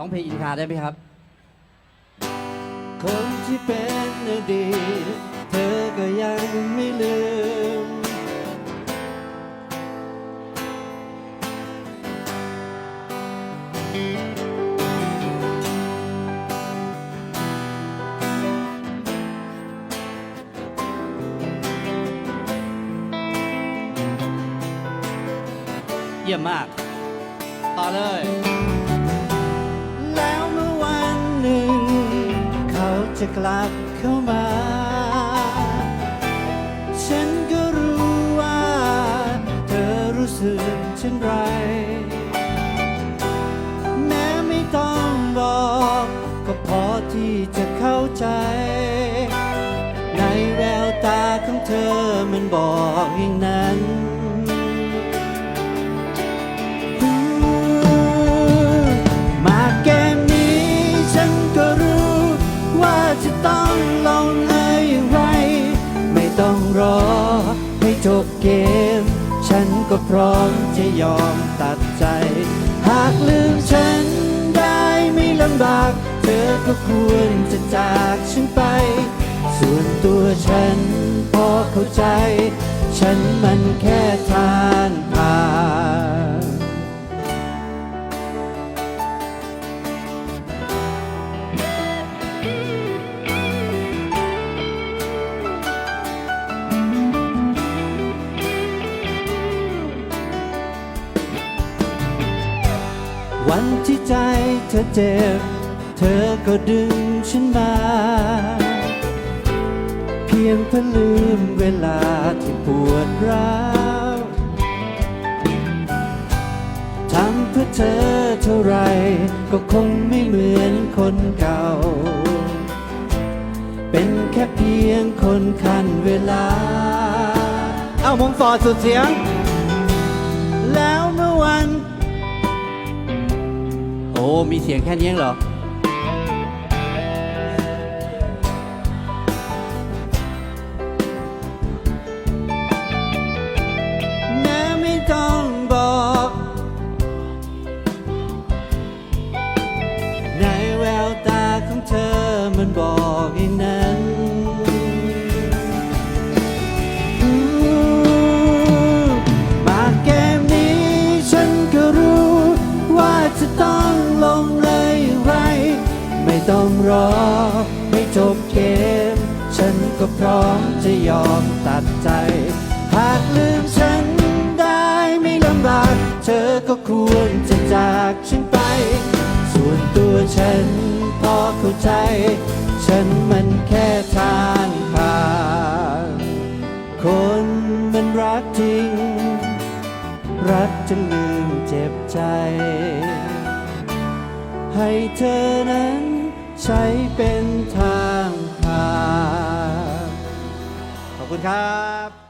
ร้องเพลงอินคาได้ไหมครับ คนที่เป็นอดีตเธอก็ยังไม่ลืม เยี่ยมมาก ต่อเลย จะกลับเข้ามา ฉันก็รู้ว่า เธอรู้สึกเช่นไร แม้ไม่ต้องบอก ก็พอที่จะเข้าใจ ในแววตาของเธอมันบอกอย่างนั้น จะต้องลงเอยอย่างไร ไม่ต้องรอให้จบเกม ฉันก็พร้อมจะยอมตัดใจ หากลืมฉันได้ไม่ลำบาก เธอก็ควรจะจากฉันไป ส่วนตัวฉันพอเข้าใจ ฉันมันแค่ทางผ่าน วันที่ใจเธอเจ็บ เธอก็ดึงฉันมา เพียงเพื่อลืมเวลาที่ปวดร้าวทำเพื่อเธอเท่าไรก็คงไม่เหมือนคนเก่า เป็นแค่เพียงคนคันเวลา เอาผมฟอร์ดสุดเสียง อ้มีเสียงแค่นี้เองเหรอในแววตาของเธอมันบอก ต้องรอให้จบเกม ฉันก็พร้อมจะยอมตัดใจ หากลืมฉันได้ไม่ลำบาก เธอก็ควรจะจากฉันไป ส่วนตัวฉันพอเข้าใจ ฉันมันแค่ทางผ่านคนมันรักจริง รักจนลืมเจ็บใจ ให้เธอนั้น ใช้เป็นทางผ่านขอบคุณครับ